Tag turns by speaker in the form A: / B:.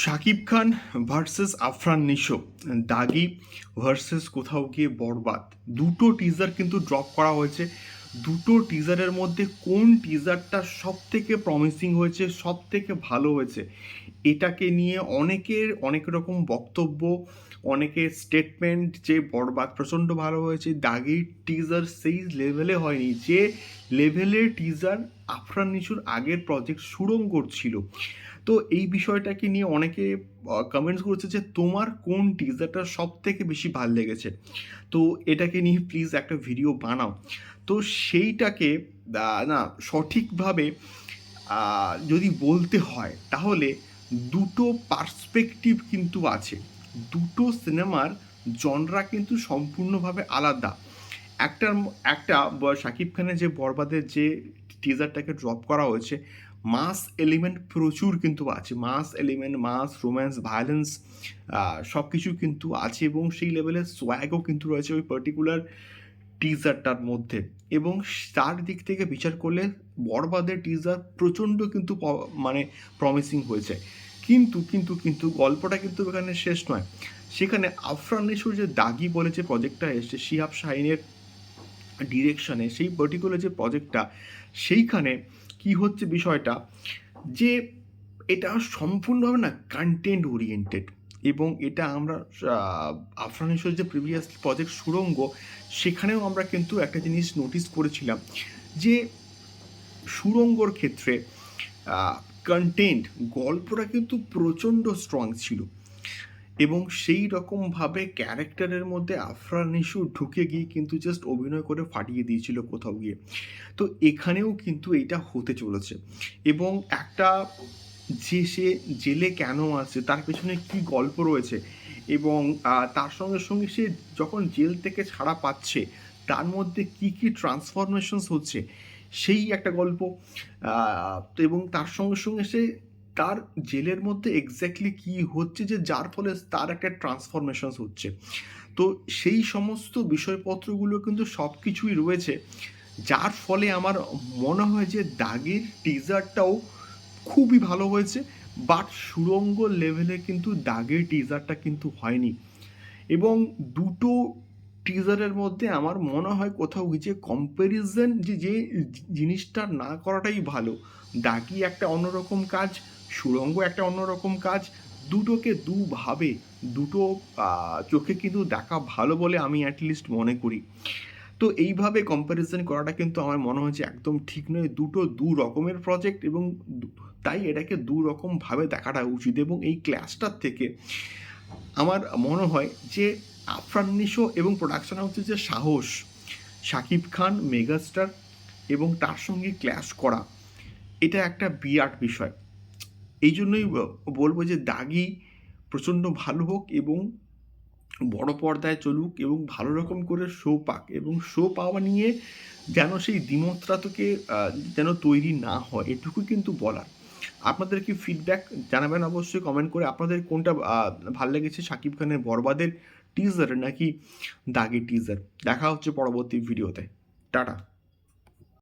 A: Shakib Khan versus Afran Nisho, দাগি versus কোথাও গিয়ে বরবাদ। দুটো টিজার কিন্তু ড্রপ করা হয়েছে। দুটো টিজারের মধ্যে কোন টিজারটা সব থেকে প্রমিসিং হয়েছে সব থেকে ভালো হয়েছে, এটাকে নিয়ে অনেকের অনেক রকম বক্তব্য, অনেকের স্টেটমেন্ট যে বরবাদ প্রচণ্ড ভালো হয়েছে, দাগির টিজার সেই লেভেলে হয়নি, যে লেভেলের টিজার আফরান নিশুর আগের প্রজেক্ট সুরঙ্গর ছিল। তো এই বিষয়টাকে নিয়ে অনেকে কমেন্টস করেছে যে তোমার কোন টিজারটা সব থেকে বেশি ভালো লেগেছে? তো এটাকে নিয়ে প্লিজ একটা ভিডিও বানাও। তো সেইটাকে না, সঠিকভাবে যদি বলতে হয়, তাহলে দুটো পার্সপেক্টিভ কিন্তু আছে। দুটো সিনেমার জনরা কিন্তু সম্পূর্ণভাবে আলাদা। একটার, একটা শাকিব খানের যে বরবাদের যে টিজারটাকে ড্রপ করা হয়েছে মাস এলিমেন্ট প্রচুর কিন্তু আছে। Mass element mass romance violence সব কিছু কিন্তু আছে এবং সেই লেভেলের সোয়াগও কিন্তু রয়েছে ওই পার্টিকুলার টিজারটার মধ্যে। এবং তার দিক থেকে বিচার করলে বরবাদের টিজার প্রচণ্ড কিন্তু মানে প্রমিসিং হয়েছে কিন্তু কিন্তু কিন্তু গল্পটা কিন্তু এখানে শেষ নয়। সেখানে আফরান যে দাগি বলে যে প্রজেক্টটা এসছে, শিহাব শাহিনের ডিরেকশনে সেই পার্টিকুলার যে প্রজেক্টটা সেইখানে কি হচ্ছে বিষয়টা? যে এটা সম্পূর্ণভাবে না কন্টেন্ট ওরিয়েন্টেড এবং এটা আমরা আহ, যে প্রিভিয়াস প্রজেক্ট সুরঙ্গ সেখানেও আমরা কিন্তু একটা জিনিস নোটিস করেছিলাম যে সুরঙ্গর ক্ষেত্রে কন্টেন্ট গল্পটা কিন্তু প্রচণ্ড স্ট্রং ছিল। এবং সেই রকমভাবে ক্যারেক্টারের মধ্যে আফরান নিশু ঢুকে গিয়ে কিন্তু জাস্ট অভিনয় করে ফাটিয়ে দিয়েছিল কোথাও গিয়ে। তো এখানেও কিন্তু এটা হতে চলেছে। এবং একটা যে সে জেলে কেন আছে, তার পেছনে কি গল্প রয়েছে এবং তার সঙ্গে সঙ্গে সে যখন জেল থেকে ছাড়া পাচ্ছে, তার মধ্যে কি কি ট্রান্সফরমেশনস হচ্ছে, সেই একটা গল্প। এবং তার সঙ্গে সঙ্গে সে তার জেলের মধ্যে এক্স্যাক্টলি কি হচ্ছে যে যার ফলে তার একটা ট্রান্সফরমেশনস হচ্ছে। তো সেই সমস্ত বিষয়পত্রগুলো কিন্তু সব কিছুই রয়েছে, যার ফলে আমার মনে হয় যে দাগের টিজারটাও খুবই ভালো হয়েছে বাট সুরঙ্গ লেভেলে কিন্তু দাগের টিজারটা কিন্তু হয়নি। এবং দুটো টিজারের মধ্যে আমার মনে হয় কোথাও যে কম্প্যারিজন যে যে জিনিসটা না করাটাই ভালো। দাগি একটা অন্যরকম কাজ সুরঙ্গ একটা অন্যরকম কাজ। দুটোকে দুভাবে, দুটো চোখে কিন্তু দেখা ভালো বলে আমি অ্যাটলিস্ট মনে করি। তো এইভাবে কম্প্যারিজন করাটা কিন্তু আমার মনে হচ্ছে একদম ঠিক নয়। দুটো দু রকমের প্রজেক্ট এবং তাই এটাকে দু রকমভাবে দেখাটা উচিত এবং এই ক্লাসটার থেকে আমার মনে হয় যে আফরান নিশো এবং প্রোডাকশন হাউসের যে সাহস শাকিব খান মেগাস্টার এবং তার সঙ্গে ক্ল্যাশ করা, এটা একটা বিরাট বিষয়। এই জন্যই বলব যে দাগি প্রচণ্ড ভালো হোক এবং বড় পর্দায় চলুক এবং ভালো রকম করে শো পাক এবং শো পাওয়া নিয়ে যেন সেই দ্বিমত্রাতকে আহ, যেন তৈরি না হয় এটুকু কিন্তু বলার। আপনাদের কি ফিডব্যাক জানাবেন অবশ্যই কমেন্ট করে। আপনাদের কোনটা ভালো লেগেছে শাকিব খানের বরবাদের টিজার নাকি দাগি টিজার দেখা হচ্ছে পরবর্তী ভিডিওতে টাটা।